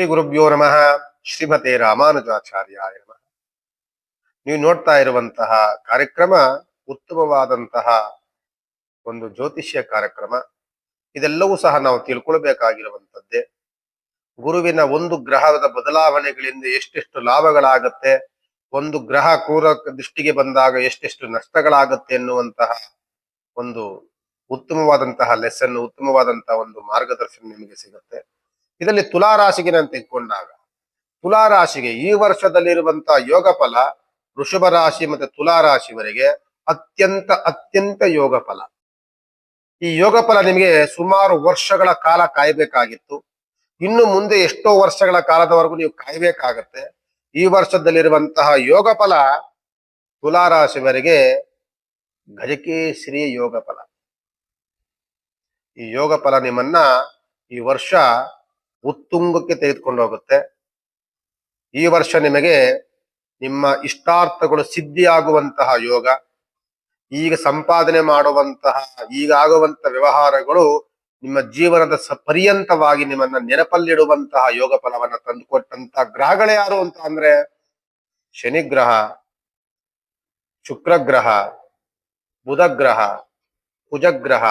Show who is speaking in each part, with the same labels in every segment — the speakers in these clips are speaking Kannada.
Speaker 1: ಶ್ರೀ ಗುರುಭ್ಯೋ ನಮಃ. ಶ್ರೀಮತೆ ರಾಮಾನುಜಾಚಾರ್ಯಾಯ ನಮಃ. ನೀವು ನೋಡ್ತಾ ಇರುವಂತಹ ಕಾರ್ಯಕ್ರಮ, ಉತ್ತಮವಾದಂತಹ ಒಂದು ಜ್ಯೋತಿಷ್ಯ ಕಾರ್ಯಕ್ರಮ. ಇದೆಲ್ಲವೂ ಸಹ ನಾವು ತಿಳ್ಕೊಳ್ಬೇಕಾಗಿರುವಂತದ್ದೇ ಗುರುವಿನ ಒಂದು ಗ್ರಹದ ಬದಲಾವಣೆಗಳಿಂದ ಎಷ್ಟೆಷ್ಟು ಲಾಭಗಳಾಗತ್ತೆ, ಒಂದು ಗ್ರಹ ಕ್ರೂರ ದೃಷ್ಟಿಗೆ ಬಂದಾಗ ಎಷ್ಟೆಷ್ಟು ನಷ್ಟಗಳಾಗತ್ತೆ ಎನ್ನುವಂತಹ ಒಂದು ಉತ್ತಮವಾದಂತಹ ಲೆಸನ್ ಉತ್ತಮವಾದಂತಹ ಒಂದು ಮಾರ್ಗದರ್ಶನ ನಿಮಗೆ ಸಿಗುತ್ತೆ. ಇದರಲ್ಲಿ ತುಲಾರಾಶಿಗೆ ನಾನು ತೆಗೆದುಕೊಂಡಾಗ, ತುಲಾರಾಶಿಗೆ ಈ ವರ್ಷದಲ್ಲಿರುವಂತಹ ಯೋಗ ಫಲ ವೃಷಭ ರಾಶಿ ಮತ್ತೆ ತುಲಾರಾಶಿವರೆಗೆ ಅತ್ಯಂತ ಅತ್ಯಂತ ಯೋಗ ಫಲ ಈ ಯೋಗ ಫಲ ನಿಮಗೆ ಸುಮಾರು ವರ್ಷಗಳ ಕಾಲ ಕಾಯಬೇಕಾಗಿತ್ತು. ಇನ್ನು ಮುಂದೆ ಎಷ್ಟೋ ವರ್ಷಗಳ ಕಾಲದವರೆಗೂ ನೀವು ಕಾಯಬೇಕಾಗತ್ತೆ. ಈ ವರ್ಷದಲ್ಲಿರುವಂತಹ ಯೋಗ ಫಲ ತುಲಾರಾಶಿವರೆಗೆ ಗಜಕೇಶ್ರೀ ಯೋಗ ಫಲ ಈ ಯೋಗ ಫಲ ನಿಮ್ಮನ್ನ ಈ ವರ್ಷ ಉತ್ತುಂಗಕ್ಕೆ ತೆಗೆದುಕೊಂಡು ಹೋಗುತ್ತೆ. ಈ ವರ್ಷ ನಿಮಗೆ ನಿಮ್ಮ ಇಷ್ಟಾರ್ಥಗಳು ಸಿದ್ಧಿಯಾಗುವಂತಹ ಯೋಗ, ಈಗ ಸಂಪಾದನೆ ಮಾಡುವಂತಹ ಈಗಾಗುವಂತಹ ವ್ಯವಹಾರಗಳು ನಿಮ್ಮ ಜೀವನದ ಪರ್ಯಂತವಾಗಿ ನಿಮ್ಮನ್ನ ನೆನಪಲ್ಲಿಡುವಂತಹ ಯೋಗ ಫಲವನ್ನ ತಂದುಕೊಟ್ಟಂತಹ ಗ್ರಹಗಳೇ ಯಾರು ಅಂತ ಅಂದ್ರೆ ಶನಿ ಗ್ರಹ ಶುಕ್ರ ಗ್ರಹ ಬುಧ ಗ್ರಹ ಕುಜಗ್ರಹ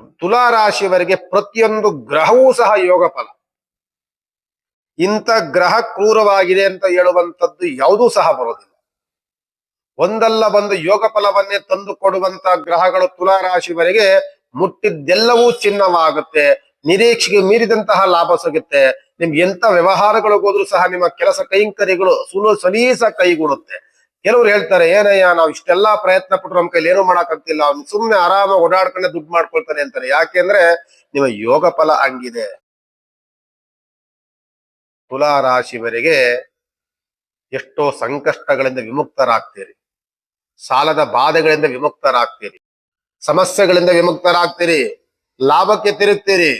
Speaker 1: ತುಲಾ ರಾಶಿಯವರೆಗೆ ಪ್ರತಿಯೊಂದು ಗ್ರಹವೂ ಸಹ ಯೋಗ ಫಲ. ಇಂಥ ಗ್ರಹ ಕ್ರೂರವಾಗಿದೆ ಅಂತ ಹೇಳುವಂಥದ್ದು ಯಾವುದೂ ಸಹ ಬರೋದಿಲ್ಲ. ಒಂದಲ್ಲ ಒಂದು ಯೋಗ ಫಲವನ್ನೇ ತಂದು ಕೊಡುವಂತ ಗ್ರಹಗಳು ತುಲಾ ರಾಶಿವರೆಗೆ ಮುಟ್ಟಿದ್ದೆಲ್ಲವೂ ಚಿನ್ನವಾಗುತ್ತೆ. ನಿರೀಕ್ಷೆಗೆ ಮೀರಿದಂತಹ ಲಾಭ ಸಿಗುತ್ತೆ. ನಿಮ್ಗೆ ಎಂತ ವ್ಯವಹಾರಗಳಿಗೋದ್ರೂ ಸಹ ನಿಮ್ಮ ಕೆಲಸ ಕೈಂಕರಿಗಳು ಸುಲು ಸಲೀಸ ಕೈಗೂಡುತ್ತೆ. ಕೆಲವ್ರು ಹೇಳ್ತಾರೆ, ಏನಯ್ಯ, ನಾವು ಇಷ್ಟೆಲ್ಲಾ ಪ್ರಯತ್ನ ಪಟ್ಟರು ನಮ್ಮ ಕೈಲಿ ಏನು ಮಾಡಕ್ಕಾಗ್ತಿಲ್ಲ. ಅವ್ನು ಸುಮ್ನೆ ಆರಾಮಾಗಿ ಓಡಾಡ್ಕೊಂಡೆ ದುಡ್ಡು ಮಾಡ್ಕೊಳ್ತಾನೆ ಅಂತಾರೆ. ಯಾಕೆಂದ್ರೆ ನಿಮ್ಮ ಯೋಗ ಫಲ ಹಂಗಿದೆ. ತುಲಾ ರಾಶಿವರೆಗೆ ಎಷ್ಟೋ ಸಂಕಷ್ಟಗಳಿಂದ ವಿಮುಕ್ತರಾಗ್ತೀರಿ. ಸಾಲದ ಬಾಧೆಗಳಿಂದ ವಿಮುಕ್ತರಾಗ್ತೀರಿ. ಸಮಸ್ಯೆಗಳಿಂದ ವಿಮುಕ್ತರಾಗ್ತೀರಿ. ಲಾಭಕ್ಕೆ ತಿರುಗ್ತೀರಿ.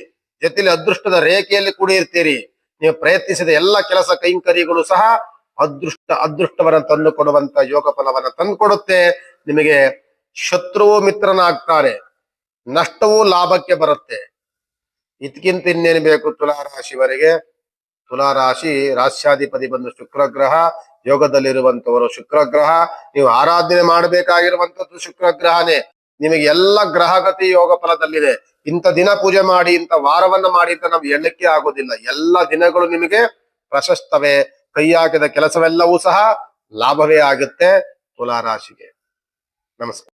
Speaker 1: ಜೊತೆಲಿ ಅದೃಷ್ಟದ ರೇಖೆಯಲ್ಲಿ ಕೂಡಿರ್ತೀರಿ ನೀವು ಪ್ರಯತ್ನಿಸಿದ ಎಲ್ಲ ಕೆಲಸ ಕೈಂಕರ್ಯಗಳು ಸಹ ಅದೃಷ್ಟ ಅದೃಷ್ಟವನ್ನ ತಂದು ಕೊಡುವಂತ ಯೋಗ ಫಲವನ್ನ ತಂದು ಕೊಡುತ್ತೆ ನಿಮಗೆ ಶತ್ರುವು ಮಿತ್ರನಾಗ್ತಾರೆ. ನಷ್ಟವೂ ಲಾಭಕ್ಕೆ ಬರುತ್ತೆ. ಇದಕ್ಕಿಂತ ಇನ್ನೇನು ಬೇಕು ತುಲಾರಾಶಿವರೆಗೆ? ತುಲಾರಾಶಿ ರಾಶ್ಯಾಧಿಪತಿ ಬಂದು ಶುಕ್ರಗ್ರಹ, ಯೋಗದಲ್ಲಿರುವಂತವರು ಶುಕ್ರ ಗ್ರಹ ನೀವು ಆರಾಧನೆ ಮಾಡಬೇಕಾಗಿರುವಂತದ್ದು ಶುಕ್ರ ಗ್ರಹನೇ ನಿಮಗೆ ಎಲ್ಲ ಗ್ರಹಗತಿ ಯೋಗ ಫಲದಲ್ಲಿದೆ. ಇಂಥ ದಿನ ಪೂಜೆ ಮಾಡಿ, ಇಂಥ ವಾರವನ್ನ ಮಾಡಿ ಅಂತ ನಾವು ಎಣ್ಣಕ್ಕೆ ಆಗೋದಿಲ್ಲ. ಎಲ್ಲ ದಿನಗಳು ನಿಮಗೆ ಪ್ರಶಸ್ತವೇ. ಕೈ ಹಾಕಿದ ಕೆಲಸವೆಲ್ಲವೂ ಸಹ ಲಾಭವೇ ಆಗುತ್ತೆ ತುಲಾರಾಶಿಗೆ. ನಮಸ್ಕಾರ.